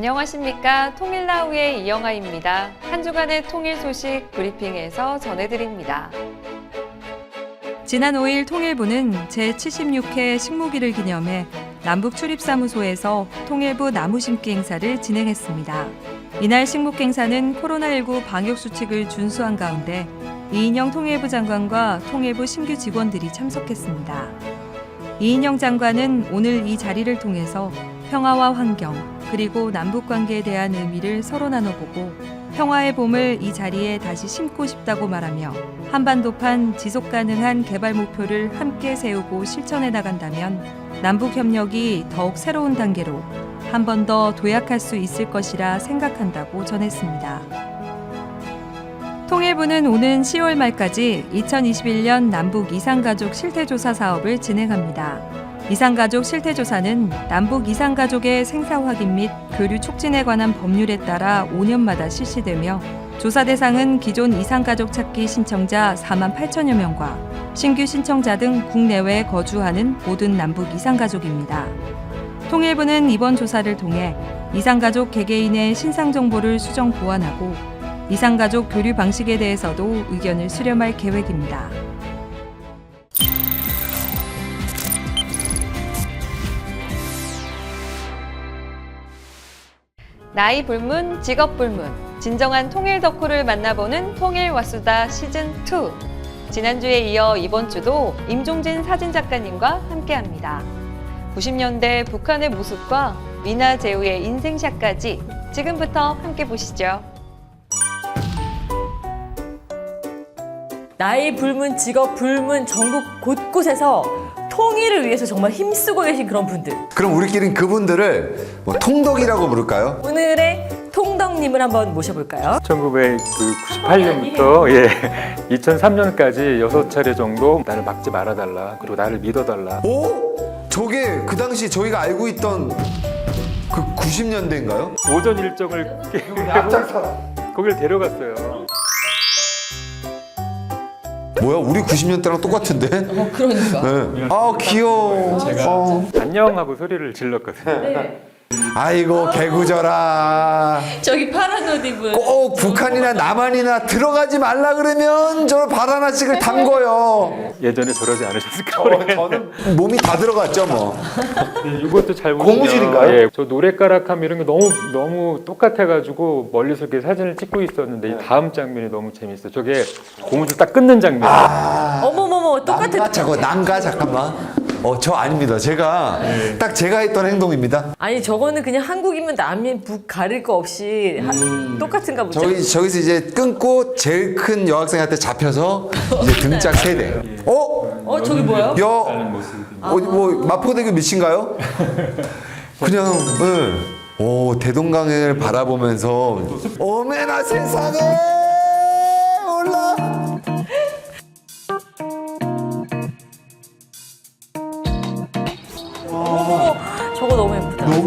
안녕하십니까. 통일나우의 이영아입니다. 한 주간의 통일 소식 브리핑에서 전해드립니다. 지난 5일 통일부는 제76회 식무기를 기념해 남북 출입사무소에서 통일부 나무 심기 행사를 진행했습니다. 이날 식목 행사는 코로나19 방역 수칙을 준수한 가운데 이인영 통일부 장관과 통일부 신규 직원들이 참석했습니다. 이인영 장관은 오늘 이 자리를 통해서 평화와 환경, 그리고 남북 관계에 대한 의미를 서로 나눠보고 평화의 봄을 이 자리에 다시 심고 싶다고 말하며 한반도판 지속 가능한 개발 목표를 함께 세우고 실천해 나간다면 남북 협력이 더욱 새로운 단계로 한 번 더 도약할 수 있을 것이라 생각한다고 전했습니다. 통일부는 오는 10월 말까지 2021년 남북 이산가족 실태조사 사업을 진행합니다. 이산가족 실태조사는 남북 이산가족의 생사 확인 및 교류 촉진에 관한 법률에 따라 5년마다 실시되며 조사 대상은 기존 이산가족 찾기 신청자 4만 8천여 명과 신규 신청자 등 국내외에 거주하는 모든 남북 이산가족입니다. 통일부는 이번 조사를 통해 이산가족 개개인의 신상 정보를 수정 보완하고 이산가족 교류 방식에 대해서도 의견을 수렴할 계획입니다. 나이 불문, 직업 불문, 진정한 통일 덕후를 만나보는 통일 와수다 시즌2. 지난주에 이어 이번 주도 임종진 사진작가님과 함께합니다. 90년대 북한의 모습과 미나 제우의 인생샷까지 지금부터 함께 보시죠. 나이 불문, 직업 불문, 전국 곳곳에서 통일을 위해서 정말 힘쓰고 계신 그런 분들. 그럼 우리끼리는 그분들을 뭐 통덕이라고 부를까요? 오늘의 통덕님을 한번 모셔볼까요? 1998년부터 예, 2003년까지 여섯 차례 정도 나를 막지 말아달라 그리고 나를 믿어달라 오? 저게 그 당시 저희가 알고 있던 그 90년대인가요? 오전 일정을 깨고 거길 데려갔어요. 뭐야 우리 90년대랑 똑같은데? 어 그러니까. 네. 아 귀여워. 어. 안녕 하고 소리를 질렀거든요. 아이고 개구져라. 저기 파란 옷 입은. 꼭 북한이나 남한이나 들어가지 말라 그러면 저발 하나씩을 담궈요. 예전에 저러지 않으셨을까 모르겠는데 몸이 다 들어갔죠 뭐. 이것도 잘 보시면 고무줄인가요? 예, 저 노랫가락함 이런 게 너무 너무 똑같아가지고 멀리서 이렇게 사진을 찍고 있었는데 이 다음 장면이 너무 재밌어요. 저게 고무줄 딱 끊는 장면. 어머머머, 똑같은. 난가 저거 난가 잠깐만. 어 저 아닙니다. 제가 딱 제가 했던 행동입니다. 아니, 저거는 그냥 한국이면 남인 북 가릴 거 없이 하- 똑같은가 보죠? 저기 저기서 이제 끊고 제일 큰 여학생한테 잡혀서 이제 등짝 세대. 어? 어, 저기 뭐야? 야, 어, 뭐 마포대교 밑인가요? 그냥 예. 오 대동강을 바라보면서 어메나 세상에 올라.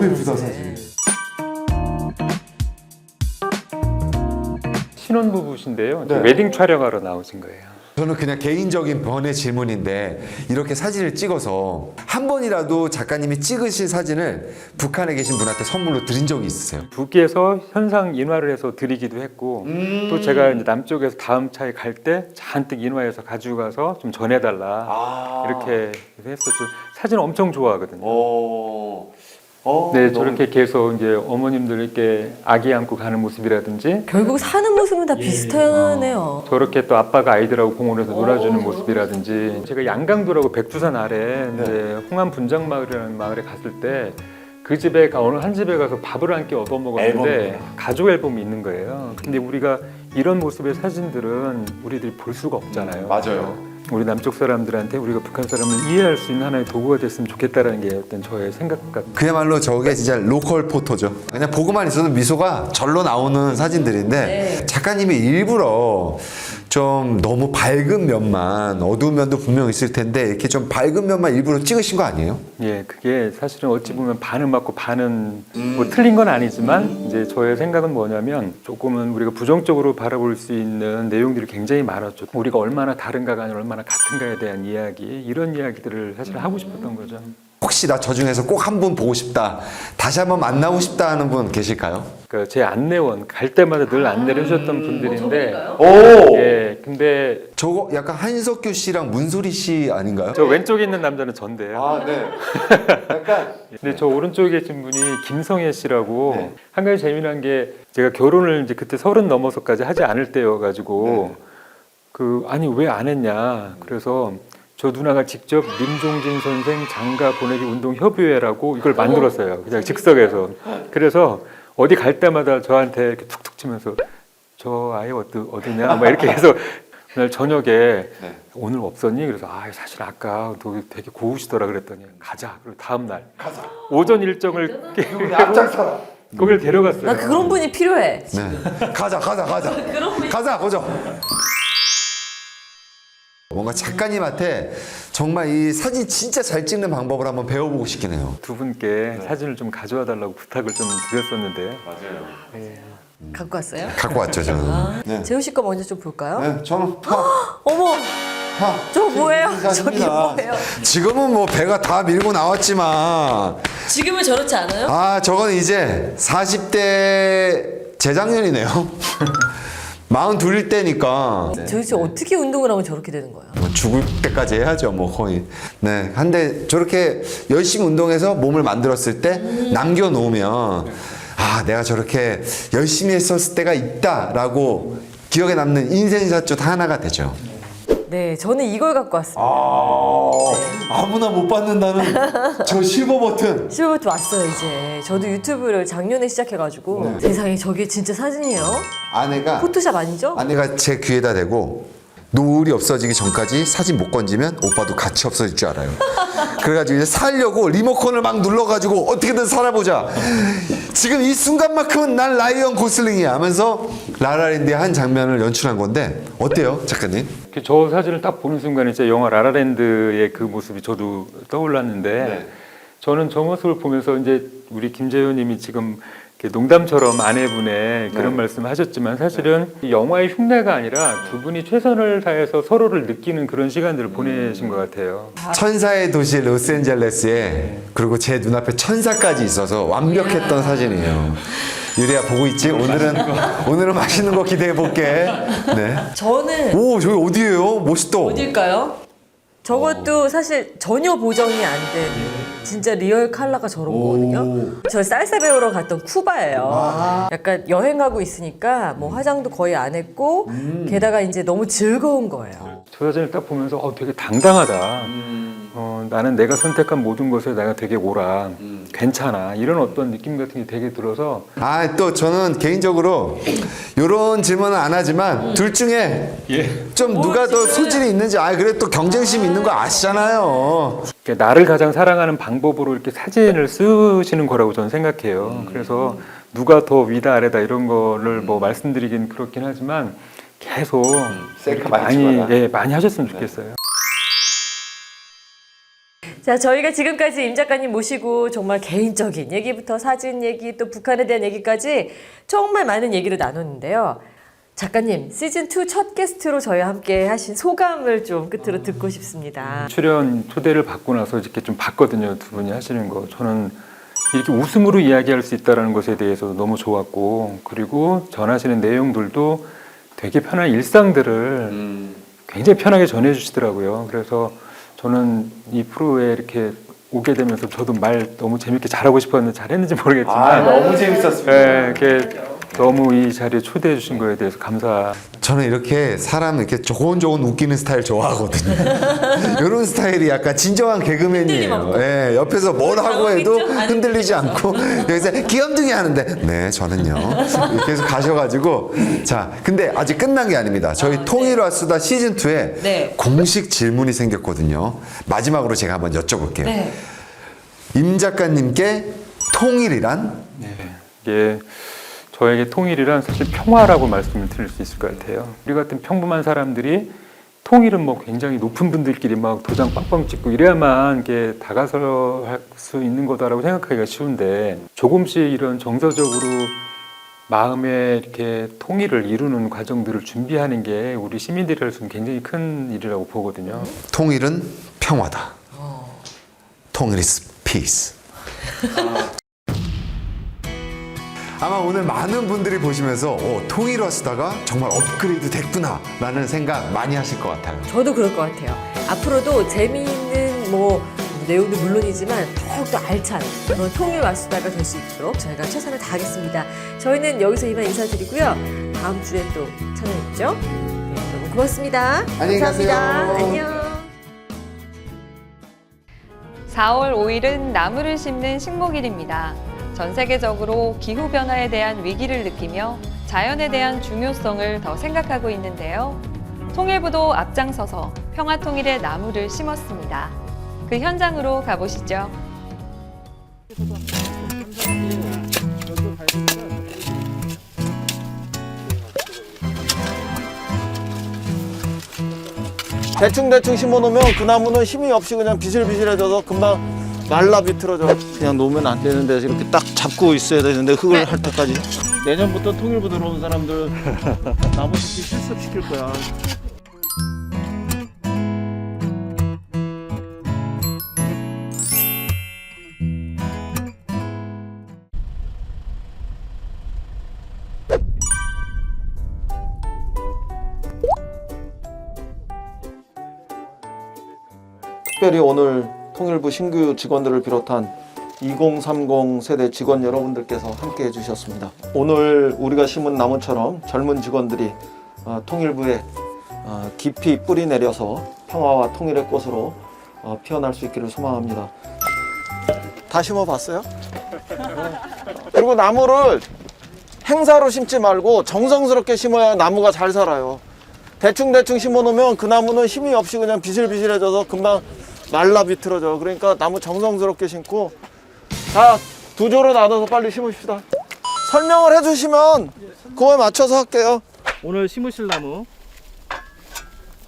너무 예쁘다 사진. 신혼부부신데요. 네. 웨딩 촬영하러 나오신 거예요. 저는 그냥 개인적인 번의 질문인데 이렇게 사진을 찍어서 한 번이라도 작가님이 찍으신 사진을 북한에 계신 분한테 선물로 드린 적이 있으세요? 북에서 현상 인화를 해서 드리기도 했고 또 제가 이제 남쪽에서 다음 차에 갈 때 잔뜩 인화해서 가지고 가서 좀 전해달라 이렇게 했었죠. 사진 엄청 좋아하거든요. 네, 저렇게 계속 이제 어머님들 이렇게 아기 안고 가는 모습이라든지 결국 사는 모습은 다 비슷하네요. 저렇게 또 아빠가 아이들하고 공원에서 놀아주는 모습이라든지 제가 양강도라고 백두산 아래 이제 홍암 분장 마을이라는 마을에 갔을 때 그 집에 가- 어느 한 집에 가서 밥을 한 끼 얻어 먹었는데 가족 앨범이 있는 거예요. 근데 우리가 이런 모습의 사진들은 우리들이 볼 수가 없잖아요. 맞아요. 우리 남쪽 사람들한테 우리가 북한 사람을 이해할 수 있는 하나의 도구가 됐으면 좋겠다라는 게 어떤 저의 생각 같. 그야말로 저게 진짜 로컬 포토죠. 그냥 보고만 있어도 미소가 절로 나오는 사진들인데 작가님이 일부러 좀 너무 밝은 면만 어두운 면도 분명 있을 텐데 이렇게 좀 밝은 면만 일부러 찍으신 거 아니에요? 예, 그게 사실은 어찌 보면 반은 맞고 반은 뭐 틀린 건 아니지만 이제 저의 생각은 뭐냐면 조금은 우리가 부정적으로 바라볼 수 있는 내용들이 굉장히 많았죠. 우리가 얼마나 다른가가 아니라 얼마나 같은가에 대한 이야기 이런 이야기들을 사실 하고 싶었던 거죠. 혹시 나 저 중에서 꼭 한 분 보고 싶다. 다시 한번 만나고 싶다 하는 분 계실까요? 그러니까 제 안내원 갈 때마다 늘 안내를 해주셨던 분들인데 오! 예 근데 저거 약간 한석규 씨랑 문소리 씨 아닌가요? 저 왼쪽에 있는 남자는 전데요. 아, 네. 약간 근데 저 오른쪽에 계신 분이 김성애 씨라고 네. 한 가지 재미난 게 제가 결혼을 이제 그때 서른 넘어서까지 하지 않을 때여가지고 네. 그 아니 왜 안 했냐 그래서 저 누나가 직접 민종진 선생 장가 보내기 운동 협의회라고 이걸 만들었어요 그냥 즉석에서 그래서 어디 갈 때마다 저한테 이렇게 툭툭 치면서 저 아이 어디 어디냐 막 이렇게 해서 그날 저녁에 네. 오늘 없었니? 그래서 아 사실 아까 너 되게 고우시더라 그랬더니 가자. 그리고 다음 날 가자. 오전 일정을 앞장서라. 거기를 데려갔어요. 나 그런 분이 필요해. 네. 가자, 가자, 가자. 가자, 보자. 뭔가 작가님한테 정말 이 사진 진짜 잘 찍는 방법을 한번 배워보고 싶긴 해요. 두 분께 사진을 좀 가져와 달라고 부탁을 좀 드렸었는데 갖고 왔어요? 갖고 왔죠, 저는. 네. 재우 씨 거 먼저 좀 볼까요? 네, 저는 파, 어머, 파. 저 뭐예요? 저게 사진입니다. 뭐예요? 지금은 뭐 배가 다 밀고 나왔지만 지금은 저렇지 않아요? 아 저건 이제 40대 재작년이네요 42일 때니까. 도대체 어떻게 운동을 하면 저렇게 되는 거야? 뭐 죽을 때까지 해야죠 뭐 거의. 네. 한데 저렇게 열심히 운동해서 몸을 만들었을 때 남겨놓으면 아 내가 저렇게 열심히 했었을 때가 있다라고 기억에 남는 인생샷 중 하나가 되죠 네, 저는 이걸 갖고 왔습니다. 아 아무나 못 받는다는 저 실버 버튼 실버트 왔어요 이제. 저도 유튜브를 작년에 시작해가지고 세상에 저게 진짜 사진이에요? 아내가 포토샵 아니죠? 아내가 제 귀에다 대고 노을이 없어지기 전까지 사진 못 건지면 오빠도 같이 없어질 줄 알아요. 그래가지고 이제 살려고 리모컨을 막 눌러가지고 어떻게든 살아보자. 지금 이 순간만큼은 난 라이언 고슬링이야 하면서 라라랜드의 한 장면을 연출한 건데 어때요 작가님? 저 사진을 딱 보는 순간에 진짜 영화 라라랜드의 그 모습이 저도 떠올랐는데 저는 저 모습을 보면서 이제 우리 김재효님이 지금 농담처럼 아내분의 그런 말씀 하셨지만 사실은 이 영화의 흉내가 아니라 두 분이 최선을 다해서 서로를 느끼는 그런 시간들을 보내신 것 같아요. 천사의 도시 로스앤젤레스에 그리고 제 눈앞에 천사까지 있어서 완벽했던 사진이에요. 유리야 보고 있지? 오늘은 오늘은 맛있는 거 기대해 볼게. 네. 저는 오 저기 어디예요? 멋있다. 어딜까요? 저것도 사실 전혀 보정이 안 된 진짜 리얼 컬러가 저런 거거든요. 저 쌀쌀 배우러 갔던 쿠바예요. 약간 여행하고 있으니까 뭐 화장도 거의 안 했고 게다가 이제 너무 즐거운 거예요. 저 사진을 딱 보면서 어, 되게 당당하다. 어, 나는 내가 선택한 모든 것에 내가 되게 옳아. 괜찮아. 이런 어떤 느낌 같은 게 되게 들어서 아 또 저는 개인적으로 이런 질문은 안 하지만 둘 중에 좀 누가 더 소질이 있는지 아 그래 또 경쟁심 있는 거 아시잖아요. 이렇게 나를 가장 사랑하는 방법으로 이렇게 사진을 쓰시는 거라고 저는 생각해요. 그래서 누가 더 위다 아래다 이런 거를 뭐 말씀드리긴 그렇긴 하지만 계속 셀카 많이 많이 찍어라. 예, 많이 하셨으면 좋겠어요. 자, 저희가 지금까지 임 작가님 모시고 정말 개인적인 얘기부터 사진 얘기 또 북한에 대한 얘기까지 정말 많은 얘기를 나눴는데요. 작가님, 시즌 2 첫 게스트로 저희와 함께 하신 소감을 좀 끝으로 듣고 싶습니다. 출연 초대를 받고 나서 이렇게 좀 봤거든요. 두 분이 하시는 거. 저는 이렇게 웃음으로 이야기할 수 있다는 것에 대해서 너무 좋았고 그리고 전하시는 내용들도 되게 편한 일상들을 굉장히 편하게 전해주시더라고요. 그래서 저는 이 프로에 이렇게 오게 되면서 저도 말 너무 재밌게 잘하고 싶었는데 잘했는지 모르겠지만 너무 재밌었습니다. 예, 이렇게 너무 이 자리에 초대해 주신 거에 대해서 감사. 저는 이렇게 사람 이렇게 조곤조곤 웃기는 스타일 좋아하거든요. 이런 스타일이 약간 진정한 개그맨이에요. 예, 옆에서 뭘 하고 해도 흔들리지 않고 여기서 귀염둥이 하는데 네 저는요 해서 가셔가지고 자 근데 아직 끝난 게 아닙니다. 저희 통일화 수다 시즌 2에 네. 공식 질문이 생겼거든요. 마지막으로 제가 한번 여쭤볼게요. 임 작가님께 통일이란 이게 저에게 통일이란 사실 평화라고 말씀을 드릴 수 있을 것 같아요. 우리 같은 평범한 사람들이 통일은 뭐 굉장히 높은 분들끼리 막 도장 빵빵 찍고 이래야만 이게 다가설 수 있는 거다라고 생각하기가 쉬운데 조금씩 이런 정서적으로 마음에 이렇게 통일을 이루는 과정들을 준비하는 게 우리 시민들로서는 굉장히 큰 일이라고 보거든요. 통일은 평화다. 통일 is peace. 아마 오늘 많은 분들이 보시면서 어, 통일화수다가 정말 업그레이드 됐구나 라는 생각 많이 하실 것 같아요. 저도 그럴 것 같아요. 앞으로도 재미있는 뭐 내용도 물론이지만 더욱더 알찬 그런 통일 와수다가 될 수 있도록 저희가 최선을 다하겠습니다. 저희는 여기서 이만 인사드리고요. 다음 주에 또 찾아뵙죠. 네, 여러분 고맙습니다. 안녕히 가세요. 감사합니다. 안녕. 4월 5일은 나무를 심는 식목일입니다. 전 세계적으로 기후변화에 대한 위기를 느끼며 자연에 대한 중요성을 더 생각하고 있는데요. 통일부도 앞장서서 평화통일의 나무를 심었습니다. 그 현장으로 가보시죠. 대충대충 심어놓으면 그 나무는 힘이 없이 그냥 비실비실해져서 금방 말라 비틀어져. 그냥 놓으면 안 되는데 이렇게 딱 잡고 있어야 되는데 흙을 할 때까지. 내년부터 통일부 들어온 사람들 나무 심기 실습시킬 거야. 특별히 오늘 통일부 신규 직원들을 비롯한 2030 세대 직원 여러분들께서 함께 해주셨습니다. 오늘 우리가 심은 나무처럼 젊은 직원들이 어, 통일부에 어, 깊이 뿌리 내려서 평화와 통일의 꽃으로 어, 피어날 수 있기를 소망합니다. 다 심어봤어요? 그리고 나무를 행사로 심지 말고 정성스럽게 심어야 나무가 잘 살아요. 대충대충 심어놓으면 그 나무는 힘이 없이 그냥 비실비실해져서 금방 말라 비틀어져. 그러니까 나무 정성스럽게 심고 자, 두 조로 나눠서 빨리 심읍시다. 설명을 해주시면 그거에 맞춰서 할게요. 오늘 심으실 나무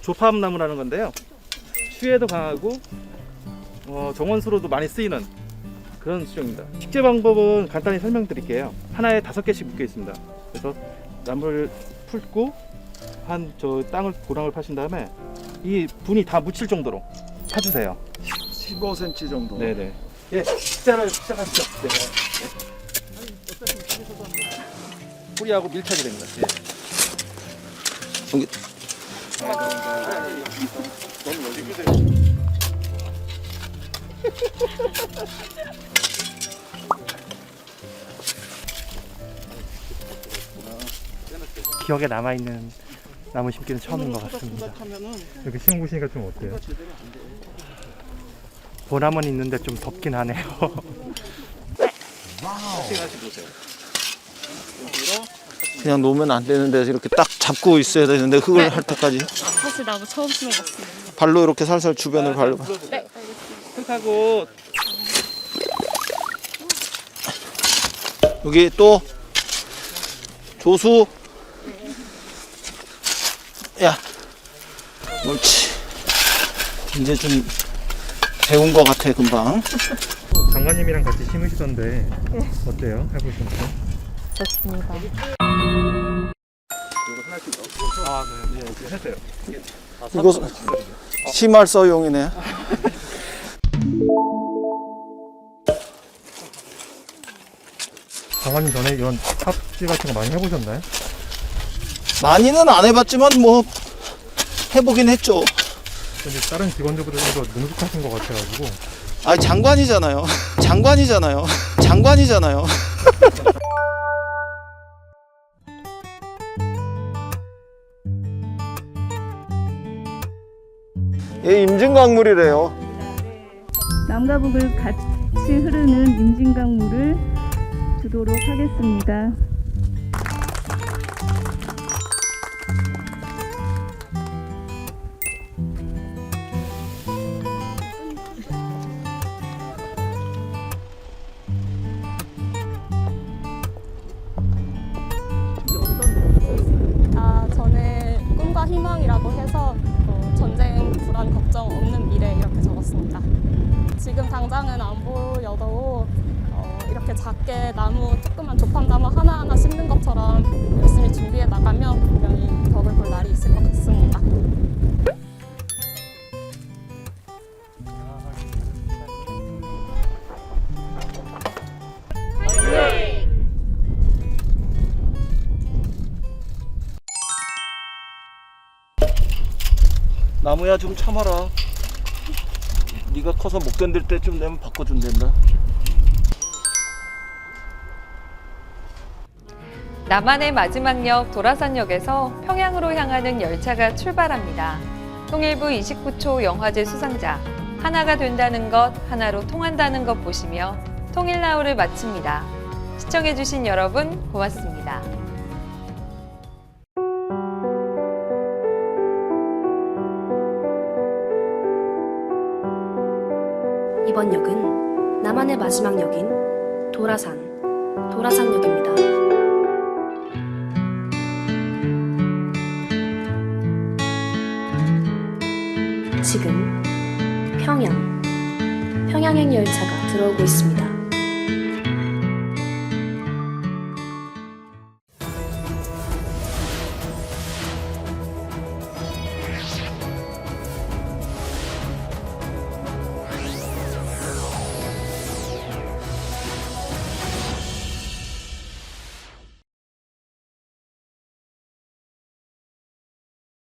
조팝나무라는 건데요. 추위에도 강하고 어, 정원수로도 많이 쓰이는 그런 수종입니다. 식재 방법은 간단히 설명드릴게요. 하나에 다섯 개씩 묶여 있습니다. 그래서 나무를 풀고 한 저 땅을 고랑을 파신 다음에 이 분이 다 묻힐 정도로 파주세요. 15cm 정도. 네네. 예, 식사를 시작하시죠. 네. 뿌리하고 밀착이 됩니다. 예. 여기. 기억에 남아 있는 나무 심기는 처음인 것 같습니다. 이렇게 심어보시니까 좀 어때요? 보람은 있는데 좀 덥긴 하네요. 그냥 놓으면 안 되는데 이렇게 딱 잡고 있어야 되는데 흙을 할 때까지 사실 나도 처음 같습니다. 발로 이렇게 살살 주변을 밟아. 흙하고 여기 또 조수. 야, 옳지. 이제 좀 배운 것 같아 금방. 장관님이랑 같이 심으시던데 어때요? 해보시니까? 이거 심할서용이네. 장관님 전에 이런 탑지 같은 거 많이 해보셨나요? 많이는 안 해봤지만 뭐 해보긴 했죠. 근데 다른 직원들보다 더 능숙하신 것 같아가지고 아 장관이잖아요. 장관이잖아요. 장관이잖아요. 얘 임진강물이래요. 남과 북을 같이 흐르는 임진강물을 주도록 하겠습니다. 나무야 좀 참아라. 네가 커서 못 견딜 때쯤 되면 바꿔준댄다. 남한의 마지막 역 도라산역에서 평양으로 향하는 열차가 출발합니다. 통일부 29초 영화제 수상자 하나가 된다는 것, 하나로 통한다는 것 보시며 통일나우를 마칩니다. 시청해주신 여러분 고맙습니다. 이번 역은 남한의 마지막 역인 도라산, 도라산역입니다. 지금 평양, 평양행 열차가 들어오고 있습니다.